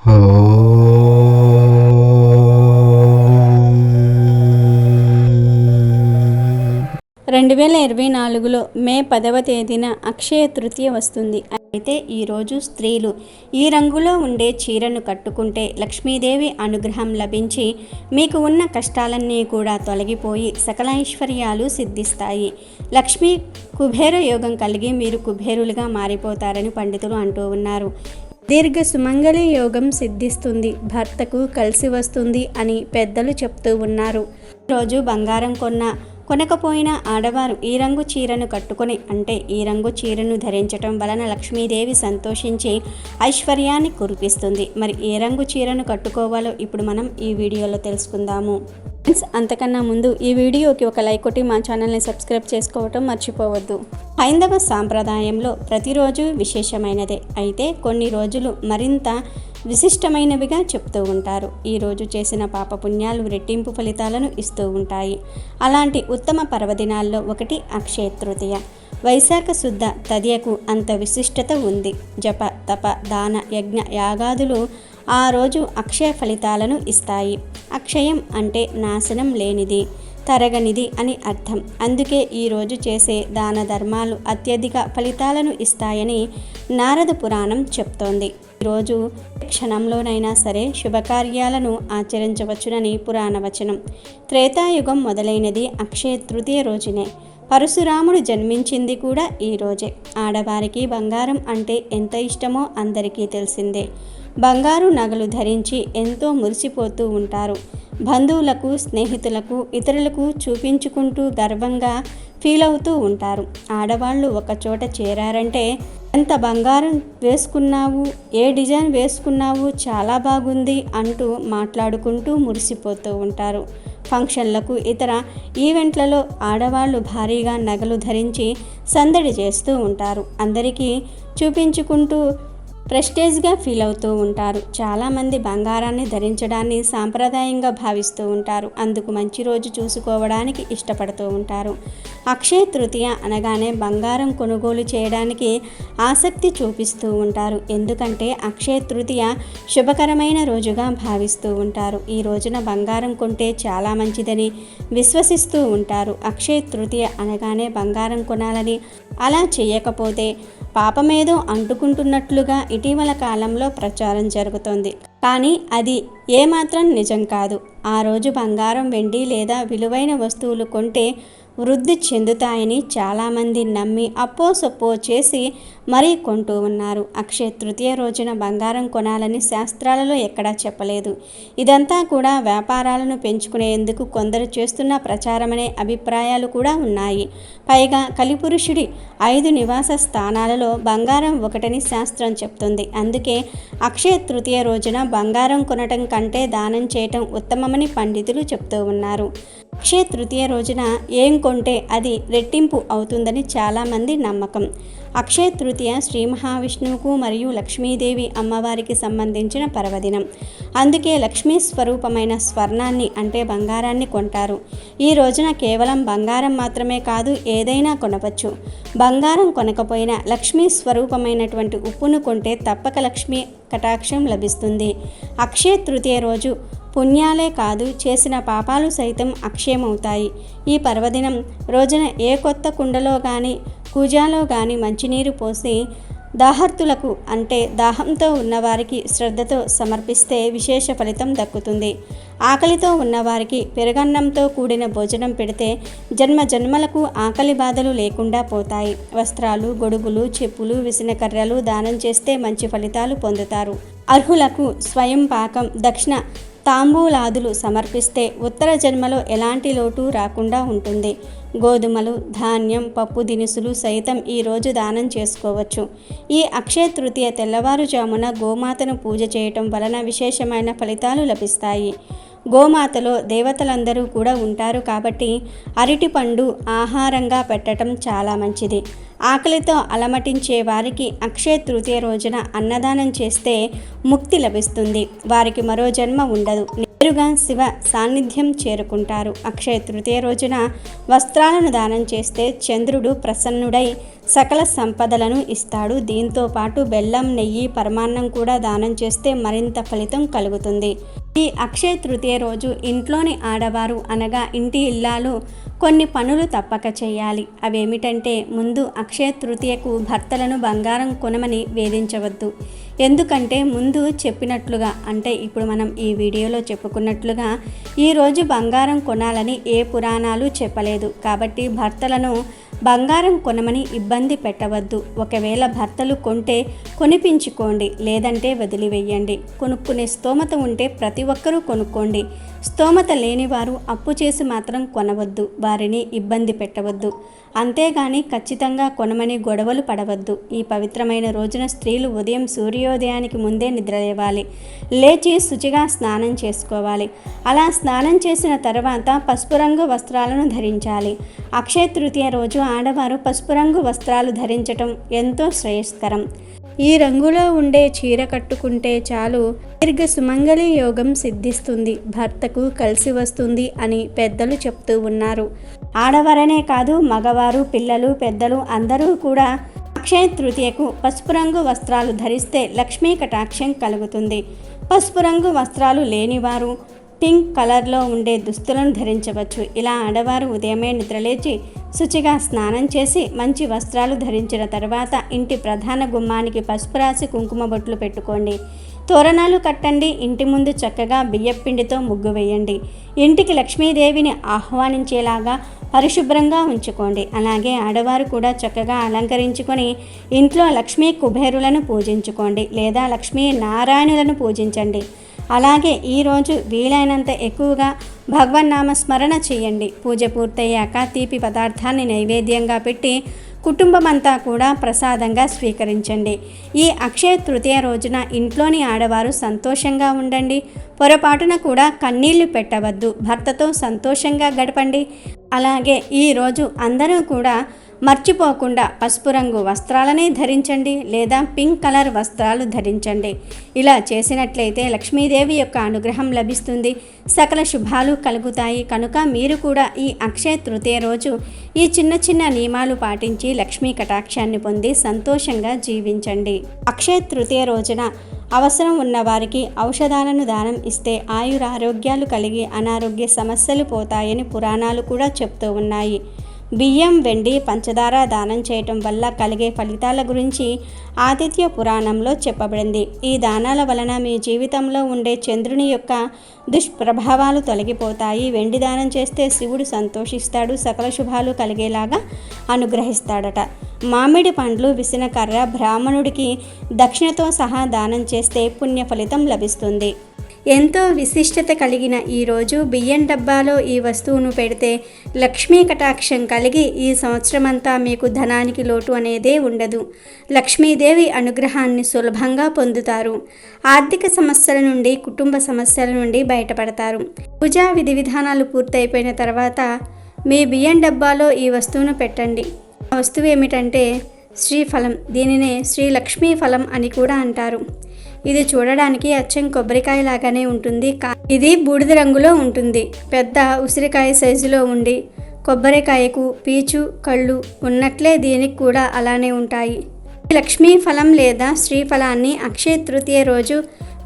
రెండు వేల ఇరవై నాలుగులో మే పదవ తేదీన అక్షయ తృతీయ వస్తుంది. అయితే ఈరోజు స్త్రీలు ఈ రంగులో ఉండే చీరను కట్టుకుంటే లక్ష్మీదేవి అనుగ్రహం లభించి మీకు ఉన్న కష్టాలన్నీ కూడా తొలగిపోయి సకల ఐశ్వర్యాలు సిద్ధిస్తాయి. లక్ష్మీ కుబేర యోగం కలిగి మీరు కుబేరులుగా మారిపోతారని పండితులు అంటూ ఉన్నారు. దీర్ఘ సుమంగళి యోగం సిద్ధిస్తుంది భర్తకు కలిసి వస్తుంది అని పెద్దలు చెప్తూ ఉన్నారు. రోజు బంగారం కొన్న కొనకపోయిన ఆడవారు ఈ రంగు చీరను కట్టుకొని అంటే ఈ రంగు చీరను ధరించటం వలన లక్ష్మీదేవి సంతోషించి ఐశ్వర్యాన్ని కురిపిస్తుంది. మరి ఏ రంగు చీరను కట్టుకోవాలో ఇప్పుడు మనం ఈ వీడియోలో తెలుసుకుందాము. ఫ్రెండ్స్ అంతకన్నా ముందు ఈ వీడియోకి ఒక లైక్ కొట్టి మా ఛానల్ని సబ్స్క్రైబ్ చేసుకోవటం మర్చిపోవద్దు. హైందవ సాంప్రదాయంలో ప్రతిరోజు విశేషమైనదే. అయితే కొన్ని రోజులు మరింత విశిష్టమైనవిగా చెప్తూ ఉంటారు. ఈరోజు చేసిన పాపపుణ్యాలు రెట్టింపు ఫలితాలను ఇస్తూ ఉంటాయి. అలాంటి ఉత్తమ పర్వదినాల్లో ఒకటి అక్షయ తృతీయ. వైశాఖ శుద్ధ తదియకు అంత విశిష్టత ఉంది. జప తప దాన యజ్ఞ యాగాదులు ఆ రోజు అక్షయ ఫలితాలను ఇస్తాయి. అక్షయం అంటే నాశనం లేనిది తరగనిది అని అర్థం. అందుకే ఈరోజు చేసే దాన ధర్మాలు అత్యధిక ఫలితాలను ఇస్తాయని నారద పురాణం చెప్తోంది. ఈరోజు క్షణంలోనైనా సరే శుభకార్యాలను ఆచరించవచ్చునని పురాణ వచనం త్రేతాయుగం మొదలైనది అక్షయ తృతీయ రోజునే. పరశురాముడు జన్మించింది కూడా ఈ రోజే. ఆడవారికి బంగారం అంటే ఎంత ఇష్టమో అందరికీ తెలిసిందే. బంగారు నగలు ధరించి ఎంతో మురిసిపోతూ ఉంటారు. బంధువులకు స్నేహితులకు ఇతరులకు చూపించుకుంటూ గర్వంగా ఫీల్ అవుతూ ఉంటారు. ఆడవాళ్ళు ఒక చోట చేరారంటే ఎంత బంగారం వేసుకున్నావు? ఏ డిజైన్ వేసుకున్నావు? చాలా బాగుంది అంటూ మాట్లాడుకుంటూ మురిసిపోతూ ఉంటారు. ఫంక్షన్లకు ఇతర ఈవెంట్లలో ఆడవాళ్ళు భారీగా నగలు ధరించి సందడి చేస్తూ ఉంటారు. అందరికీ చూపించుకుంటూ ప్రెస్టేజ్గా ఫీల్ అవుతూ ఉంటారు. చాలామంది బంగారాన్ని ధరించడాన్ని సాంప్రదాయంగా భావిస్తూ ఉంటారు. అందుకు మంచి రోజు చూసుకోవడానికి ఇష్టపడుతూ ఉంటారు. అక్షయ తృతీయ అనగానే బంగారం కొనుగోలు చేయడానికి ఆసక్తి చూపిస్తూ ఉంటారు. ఎందుకంటే అక్షయ తృతీయ శుభకరమైన రోజుగా భావిస్తూ ఉంటారు. ఈ రోజున బంగారం కొంటే చాలా మంచిదని విశ్వసిస్తూ ఉంటారు. అక్షయ తృతీయ అనగానే బంగారం కొనాలని అలా చేయకపోతే పాపమేదో అంటుకుంటున్నట్లుగా ఇటీవల కాలంలో ప్రచారం జరుగుతోంది. కానీ అది ఏమాత్రం నిజం కాదు. ఆ రోజు బంగారం వెండి లేదా విలువైన వస్తువులు కొంటే వృద్ధి చెందుతాయని చాలామంది నమ్మి అప్పో సొప్పో చేసి మరీ కొంటూ ఉన్నారు. అక్షయ తృతీయ రోజున బంగారం కొనాలని శాస్త్రాలలో ఎక్కడా చెప్పలేదు. ఇదంతా కూడా వ్యాపారాలను పెంచుకునేందుకు కొందరు చేస్తున్న ప్రచారమనే అభిప్రాయాలు కూడా ఉన్నాయి. పైగా కలిపురుషుడి ఐదు నివాస స్థానాలలో బంగారం ఒకటని శాస్త్రం చెప్తుంది. అందుకే అక్షయ తృతీయ రోజున బంగారం కొనటం కంటే దానం చేయటం ఉత్తమమని పండితులు చెప్తూ ఉన్నారు. అక్షయ తృతీయ రోజున ఏం కొంటే అది రెట్టింపు అవుతుందని చాలామంది నమ్మకం. అక్షయ తృతీయ శ్రీ మహావిష్ణువుకు మరియు లక్ష్మీదేవి అమ్మవారికి సంబంధించిన పర్వదినం. అందుకే లక్ష్మీ స్వరూపమైన స్వర్ణాన్ని అంటే బంగారాన్ని కొంటారు. ఈ రోజున కేవలం బంగారం మాత్రమే కాదు ఏదైనా కొనవచ్చు. బంగారం కొనకపోయినా లక్ష్మీ స్వరూపమైనటువంటి ఉప్పును కొంటే తప్పక లక్ష్మీ కటాక్షం లభిస్తుంది. అక్షయ తృతీయ రోజు పుణ్యాలే కాదు చేసిన పాపాలు సైతం అక్షయమవుతాయి. ఈ పర్వదినం రోజున ఏ కొత్త కుండలో కానీ కూజాలో కానీ మంచినీరు పోసి దాహర్తులకు అంటే దాహంతో ఉన్నవారికి శ్రద్ధతో సమర్పిస్తే విశేష ఫలితం దక్కుతుంది. ఆకలితో ఉన్నవారికి పెరుగన్నంతో కూడిన భోజనం పెడితే జన్మ జన్మలకు ఆకలి బాధలు లేకుండా పోతాయి. వస్త్రాలు గొడుగులు చెప్పులు విసినకర్రలు దానం చేస్తే మంచి ఫలితాలు పొందుతారు. అర్హులకు స్వయం పాకం దక్షిణ తాంబూలాదులు సమర్పిస్తే ఉత్తర జన్మలో ఎలాంటి లోటు రాకుండా ఉంటుంది. గోధుమలు ధాన్యం పప్పు దినుసులు సైతం ఈరోజు దానం చేసుకోవచ్చు. ఈ అక్షయ తృతీయ తెల్లవారుజామున గోమాతను పూజ చేయటం వలన విశేషమైన ఫలితాలు లభిస్తాయి. గోమాతలో దేవతలందరూ కూడా ఉంటారు కాబట్టి అరటిపండు ఆహారంగా పెట్టడం చాలా మంచిది. ఆకలితో అలమటించే వారికి అక్షయ తృతీయ రోజున అన్నదానం చేస్తే ముక్తి లభిస్తుంది. వారికి మరో జన్మ ఉండదు. నేరుగా శివ సాన్నిధ్యం చేరుకుంటారు. అక్షయ తృతీయ రోజున వస్త్రాలను దానం చేస్తే చంద్రుడు ప్రసన్నుడై సకల సంపదలను ఇస్తాడు. దీంతో పాటు బెల్లం నెయ్యి పరమాన్నం కూడా దానం చేస్తే మరింత ఫలితం కలుగుతుంది. ఈ అక్షయ తృతీయ రోజు ఇంట్లోని ఆడవారు అనగా ఇంటి ఇల్లాలు కొన్ని పనులు తప్పక చేయాలి. అవేమిటంటే ముందు అక్షయ తృతీయకు భర్తలను బంగారం కొనమని వేధించవద్దు. ఎందుకంటే ముందు చెప్పినట్లుగా అంటే ఇప్పుడు మనం ఈ వీడియోలో చెప్పుకున్నట్లుగా ఈరోజు బంగారం కొనాలని ఏ పురాణాలు చెప్పలేదు. కాబట్టి భర్తలను బంగారం కొనమని ఇబ్బంది పెట్టవద్దు. ఒకవేళ భర్తలు కొంటే కొనిపించుకోండి లేదంటే వదిలివేయండి. కొనుక్కునే స్తోమత ఉంటే ప్రతి ఒక్కరూ కొనుక్కోండి. స్తోమత లేనివారు అప్పు చేసి మాత్రం కొనవద్దు. వారిని ఇబ్బంది పెట్టవద్దు. అంతేగాని ఖచ్చితంగా కొనమని గొడవలు పడవద్దు. ఈ పవిత్రమైన రోజున స్త్రీలు ఉదయం సూర్యోదయానికి ముందే నిద్రలేవాలి. లేచి శుచిగా స్నానం చేసుకోవాలి. అలా స్నానం చేసిన తర్వాత పసుపు రంగు వస్త్రాలను ధరించాలి. అక్షయ తృతీయ రోజు ఆడవారు పసుపు రంగు వస్త్రాలు ధరించటం ఎంతో శ్రేయస్కరం. ఈ రంగులో ఉండే చీర కట్టుకుంటే చాలు దీర్ఘ సుమంగళి యోగం సిద్ధిస్తుంది భర్తకు కలిసి వస్తుంది అని పెద్దలు చెప్తూ ఉన్నారు. ఆడవారనే కాదు మగవారు పిల్లలు పెద్దలు అందరూ కూడా అక్షయ తృతీయకు పసుపు రంగు వస్త్రాలు ధరిస్తే లక్ష్మీ కటాక్షం కలుగుతుంది. పసుపు రంగు వస్త్రాలు లేనివారు పింక్ కలర్లో ఉండే దుస్తులను ధరించవచ్చు. ఇలా ఆడవారు ఉదయమే నిద్రలేచి శుచిగా స్నానం చేసి మంచి వస్త్రాలు ధరించిన తర్వాత ఇంటి ప్రధాన గుమ్మానికి పసుపు రాసి కుంకుమ బొట్లు పెట్టుకోండి. తోరణాలు కట్టండి ఇంటి ముందు చక్కగా బియ్యపిండితో ముగ్గు వేయండి. ఇంటికి లక్ష్మీదేవిని ఆహ్వానించేలాగా పరిశుభ్రంగా ఉంచుకోండి. అలాగే ఆడవారు కూడా చక్కగా అలంకరించుకొని ఇంట్లో లక్ష్మీ కుబేరులను పూజించుకోండి లేదా లక్ష్మీ నారాయణులను పూజించండి. అలాగే ఈరోజు వీలైనంత ఎక్కువగా భగవన్నామ స్మరణ చేయండి. పూజ పూర్తయ్యాక తీపి పదార్థాన్ని నైవేద్యంగా పెట్టి కుటుంబం అంతా కూడా ప్రసాదంగా స్వీకరించండి. ఈ అక్షయ తృతీయ రోజున ఇంట్లోని ఆడవారు సంతోషంగా ఉండండి. పొరపాటున కూడా కన్నీళ్ళు పెట్టవద్దు. భర్తతో సంతోషంగా గడపండి. అలాగే ఈరోజు అందరూ కూడా మర్చిపోకుండా పసుపు రంగు వస్త్రాలనే ధరించండి లేదా పింక్ కలర్ వస్త్రాలు ధరించండి. ఇలా చేసినట్లయితే లక్ష్మీదేవి యొక్క అనుగ్రహం లభిస్తుంది. సకల శుభాలు కలుగుతాయి. కనుక మీరు కూడా ఈ అక్షయ తృతీయ రోజు ఈ చిన్న చిన్న నియమాలు పాటించి లక్ష్మీ కటాక్షాన్ని పొంది సంతోషంగా జీవించండి. అక్షయ తృతీయ రోజున అవసరం ఉన్నవారికి ఔషధాలను దానం ఇస్తే ఆయురారోగ్యాలు కలిగి అనారోగ్య సమస్యలు పోతాయని పురాణాలు కూడా చెప్తూ ఉన్నాయి. బియ్యం వెండి పంచదార దానం చేయటం వల్ల కలిగే ఫలితాల గురించి ఆదిత్య పురాణంలో చెప్పబడింది. ఈ దానాల వలన మీ జీవితంలో ఉండే చంద్రుని యొక్క దుష్ప్రభావాలు తొలగిపోతాయి. వెండి దానం చేస్తే శివుడు సంతోషిస్తాడు సకల శుభాలు కలిగేలాగా అనుగ్రహిస్తాడట. మామిడి పండ్లు విసినకర్ర బ్రాహ్మణుడికి దక్షిణతో సహా దానం చేస్తే పుణ్య ఫలితం లభిస్తుంది. ఎంతో విశిష్టత కలిగిన ఈరోజు బియ్యం డబ్బాలో ఈ వస్తువును పెడితే లక్ష్మీ కటాక్షం కలిగి ఈ సంవత్సరమంతా మీకు ధనానికి లోటు అనేదే ఉండదు. లక్ష్మీదేవి అనుగ్రహాన్ని సులభంగా పొందుతారు. ఆర్థిక సమస్యల నుండి కుటుంబ సమస్యల నుండి బయటపడతారు. పూజా విధి విధానాలు పూర్తయిపోయిన తర్వాత మీ బియ్యం డబ్బాలో ఈ వస్తువును పెట్టండి. వస్తువు ఏమిటంటే శ్రీఫలం. దీనినే శ్రీ లక్ష్మీ ఫలం అని కూడా అంటారు. ఇది చూడడానికి అచ్చం కొబ్బరికాయ లాగానే ఉంటుంది. ఇది బూడిద రంగులో ఉంటుంది. పెద్ద ఉసిరికాయ సైజులో ఉండి కొబ్బరికాయకు పీచు కళ్ళు ఉన్నట్లే దీనికి కూడా అలానే ఉంటాయి. లక్ష్మీ ఫలం లేదా శ్రీఫలాన్ని అక్షయ తృతీయ రోజు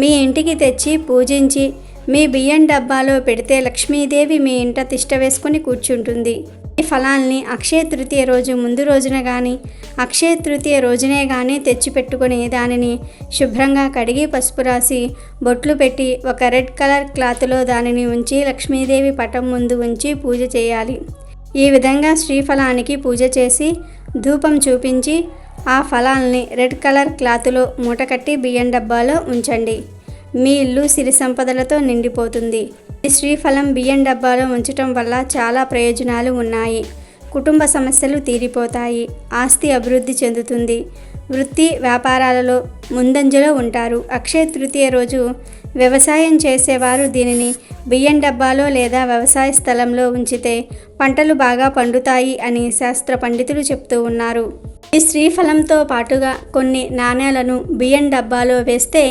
మీ ఇంటికి తెచ్చి పూజించి మీ బియ్యం డబ్బాలో పెడితే లక్ష్మీదేవి మీ ఇంట తిష్ట వేసుకుని కూర్చుంటుంది. ఫలాల్ని అక్షయ తృతీయ రోజు ముందు రోజున కానీ అక్షయ తృతీయ రోజునే కానీ తెచ్చిపెట్టుకుని దానిని శుభ్రంగా కడిగి పసుపు రాసి బొట్లు పెట్టి ఒక రెడ్ కలర్ క్లాత్లో దానిని ఉంచి లక్ష్మీదేవి పటం ముందు ఉంచి పూజ చేయాలి. ఈ విధంగా శ్రీఫలానికి పూజ చేసి ధూపం చూపించి ఆ ఫలాల్ని రెడ్ కలర్ క్లాతులో మూటకట్టి బియ్యం డబ్బాలో ఉంచండి. మీ ఇల్లు సిరి సంపదలతో నిండిపోతుంది. ఈ శ్రీఫలం బియ్యం డబ్బాలో ఉంచటం వల్ల చాలా ప్రయోజనాలు ఉన్నాయి. కుటుంబ సమస్యలు తీరిపోతాయి. ఆస్తి అభివృద్ధి చెందుతుంది. వృత్తి వ్యాపారాలలో ముందంజలో ఉంటారు. అక్షయ తృతీయ రోజు వ్యవసాయం చేసేవారు దీనిని బియ్యం డబ్బాలో లేదా వ్యవసాయ స్థలంలో ఉంచితే పంటలు బాగా పండుతాయి అని శాస్త్ర పండితులు చెప్తూ ఉన్నారు. ఈ శ్రీఫలంతో పాటుగా కొన్ని నాణేలను బియ్యం డబ్బాలో వేస్తే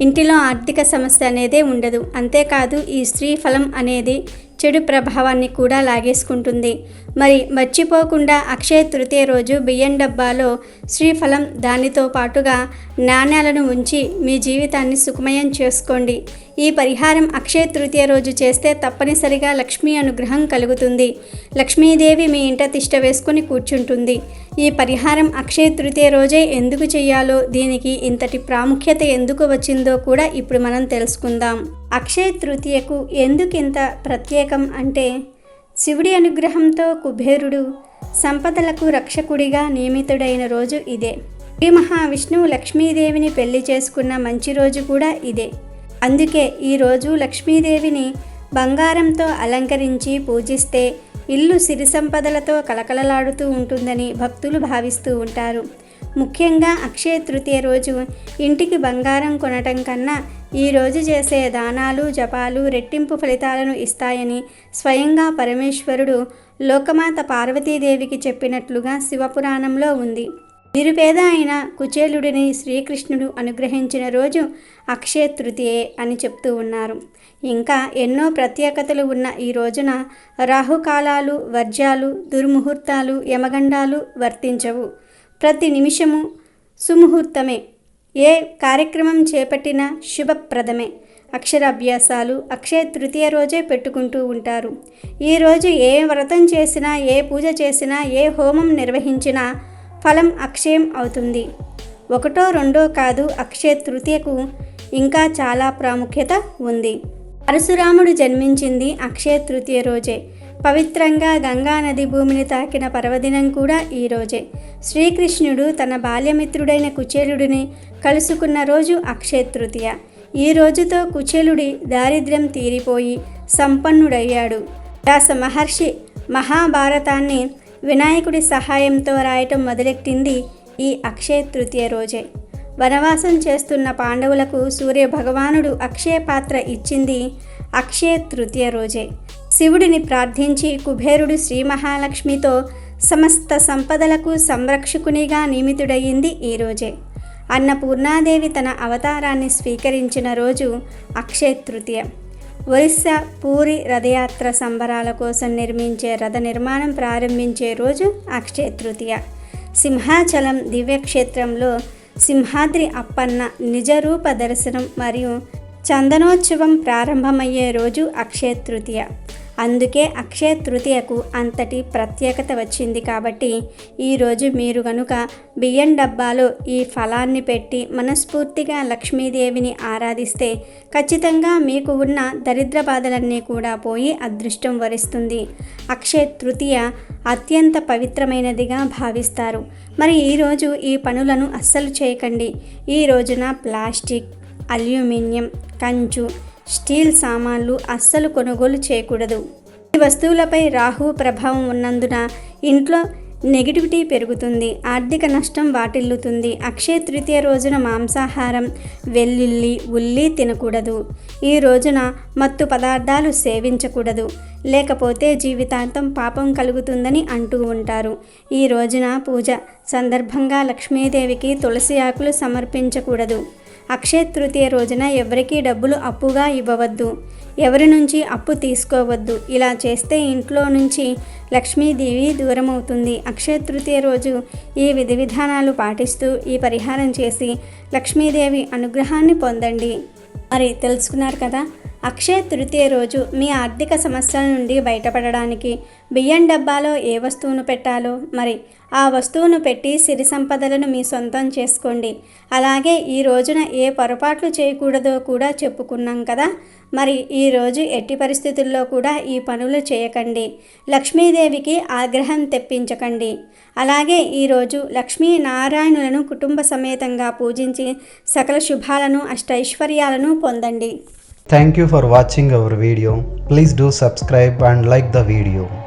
ఇంటిలో ఆర్థిక సమస్య అనేదే ఉండదు. అంతేకాదు ఈ శ్రీఫలం అనేది చెడు ప్రభావాన్ని కూడా లాగేసుకుంటుంది. మరి మర్చిపోకుండా అక్షయ తృతీయ రోజు బియ్యం డబ్బాలో శ్రీఫలం దానితో పాటుగా నాణ్యాలను ఉంచి మీ జీవితాన్ని సుఖమయం చేసుకోండి. ఈ పరిహారం అక్షయ తృతీయ రోజు చేస్తే తప్పనిసరిగా లక్ష్మీ అనుగ్రహం కలుగుతుంది. లక్ష్మీదేవి మీ ఇంట తిష్ట వేసుకుని కూర్చుంటుంది. ఈ పరిహారం అక్షయ తృతీయ రోజే ఎందుకు చేయాలో దీనికి ఇంతటి ప్రాముఖ్యత ఎందుకు వచ్చిందో కూడా ఇప్పుడు మనం తెలుసుకుందాం. అక్షయ తృతీయకు ఎందుకింత ప్రత్యేకం అంటే శివుడి అనుగ్రహంతో కుబేరుడు సంపదలకు రక్షకుడిగా నియమితుడైన రోజు ఇదే. శ్రీ మహావిష్ణువు లక్ష్మీదేవిని పెళ్ళి చేసుకున్న మంచి రోజు కూడా ఇదే. అందుకే ఈరోజు లక్ష్మీదేవిని బంగారంతో అలంకరించి పూజిస్తే ఇల్లు సిరి సంపదలతో కలకలలాడుతూ ఉంటుందని భక్తులు భావిస్తూ ఉంటారు. ముఖ్యంగా అక్షయ తృతీయ రోజు. ఇంటికి బంగారం కొనటం కన్నా ఈరోజు చేసే దానాలు జపాలు రెట్టింపు ఫలితాలను ఇస్తాయని స్వయంగా పరమేశ్వరుడు లోకమాత పార్వతీదేవికి చెప్పినట్లుగా శివపురాణంలో ఉంది. నిరుపేద అయిన కుచేలుడిని శ్రీకృష్ణుడు అనుగ్రహించిన రోజు అక్షయ తృతీయే అని చెప్తూ ఉన్నారు. ఇంకా ఎన్నో ప్రత్యేకతలు ఉన్న ఈ రోజున రాహుకాలాలు వర్జాలు దుర్ముహూర్తాలు యమగండాలు వర్తించవు. ప్రతి నిమిషము సుముహూర్తమే. ఏ కార్యక్రమం చేపట్టినా శుభప్రదమే. అక్షరాభ్యాసాలు అక్షయ తృతీయ రోజే పెట్టుకుంటూ ఉంటారు. ఈరోజు ఏ వ్రతం చేసినా ఏ పూజ చేసినా ఏ హోమం నిర్వహించినా ఫలం అక్షయం అవుతుంది. ఒకటో రెండో కాదు అక్షయ తృతీయకు ఇంకా చాలా ప్రాముఖ్యత ఉంది. పరశురాముడు జన్మించింది అక్షయ తృతీయ రోజే. పవిత్రంగా గంగా నది భూమిని తాకిన పర్వదినం కూడా ఈ రోజే. శ్రీకృష్ణుడు తన బాల్యమిత్రుడైన కుచేలుడిని కలుసుకున్న రోజు అక్షయ తృతీయ. ఈ రోజుతో కుచేలుడి దారిద్ర్యం తీరిపోయి సంపన్నుడయ్యాడు. వ్యాస మహర్షి మహాభారతాన్ని వినాయకుడి సహాయంతో రాయటం మొదలెట్టింది ఈ అక్షయ తృతీయ రోజే. వనవాసం చేస్తున్న పాండవులకు సూర్య భగవానుడు అక్షయ పాత్ర ఇచ్చింది అక్షయ తృతీయ రోజే. శివుడిని ప్రార్థించి కుబేరుడు శ్రీ మహాలక్ష్మితో సమస్త సంపదలకు సంరక్షకునిగా నియమితుడయింది ఈ రోజే. అన్నపూర్ణాదేవి తన అవతారాన్ని స్వీకరించిన రోజు అక్షయ తృతీయ. ఒరిస్సా పూరి రథయాత్ర సంబరాల కోసం నిర్మించే రథ నిర్మాణం ప్రారంభించే రోజు అక్షయ తృతీయ. సింహాచలం దివ్యక్షేత్రంలో సింహాద్రి అప్పన్న నిజరూప దర్శనం మరియు చందనోత్సవం ప్రారంభమయ్యే రోజు అక్షయ తృతీయ. అందుకే అక్షయ తృతీయకు అంతటి ప్రత్యేకత వచ్చింది కాబట్టి ఈరోజు మీరు కనుక బియ్యం డబ్బాలో ఈ ఫలాన్ని పెట్టి మనస్ఫూర్తిగా లక్ష్మీదేవిని ఆరాధిస్తే ఖచ్చితంగా మీకు ఉన్న దరిద్ర బాధలన్నీ కూడా పోయి అదృష్టం వరిస్తుంది. అక్షయ తృతీయ అత్యంత పవిత్రమైనదిగా భావిస్తారు. మరి ఈరోజు ఈ పనులను అస్సలు చేయకండి. ఈ రోజున ప్లాస్టిక్ అల్యూమినియం కంచు స్టీల్ సామాన్లు అస్సలు కొనుగోలు చేయకూడదు. ఈ వస్తువులపై రాహు ప్రభావం ఉన్నందున ఇంట్లో నెగిటివిటీ పెరుగుతుంది. ఆర్థిక నష్టం వాటిల్లుతుంది. అక్షయ తృతీయ రోజున మాంసాహారం వెల్లుల్లి ఉల్లి తినకూడదు. ఈ రోజున మత్తు పదార్థాలు సేవించకూడదు. లేకపోతే జీవితాంతం పాపం కలుగుతుందని అంటూ ఉంటారు. ఈ రోజున పూజ సందర్భంగా లక్ష్మీదేవికి తులసి ఆకులు సమర్పించకూడదు. అక్షయ తృతీయ రోజున ఎవరికీ డబ్బులు అప్పుగా ఇవ్వవద్దు. ఎవరి నుంచి అప్పు తీసుకోవద్దు. ఇలా చేస్తే ఇంట్లో నుంచి లక్ష్మీదేవి దూరం అవుతుంది అక్షయ తృతీయ రోజు ఈ విధి విధానాలు పాటిస్తూ ఈ పరిహారం చేసి లక్ష్మీదేవి అనుగ్రహాన్ని పొందండి. మరి తెలుసుకున్నారు కదా? అక్షయ తృతీయ రోజు మీ ఆర్థిక సమస్యల నుండి బయటపడడానికి బియ్యం డబ్బాలో ఏ వస్తువును పెట్టాలో? మరి ఆ వస్తువును పెట్టి సిరి సంపదలను మీ సొంతం చేసుకోండి. అలాగే ఈ రోజున ఏ పొరపాట్లు చేయకూడదో కూడా చెప్పుకున్నాం కదా? మరి ఈరోజు ఎట్టి పరిస్థితుల్లో కూడా ఈ పనులు చేయకండి. లక్ష్మీదేవికి ఆగ్రహం తెప్పించకండి. అలాగే ఈరోజు లక్ష్మీనారాయణులను కుటుంబ సమేతంగా పూజించి సకల శుభాలను అష్టైశ్వర్యాలను పొందండి. Thank you for watching our video. Please do subscribe and like the video.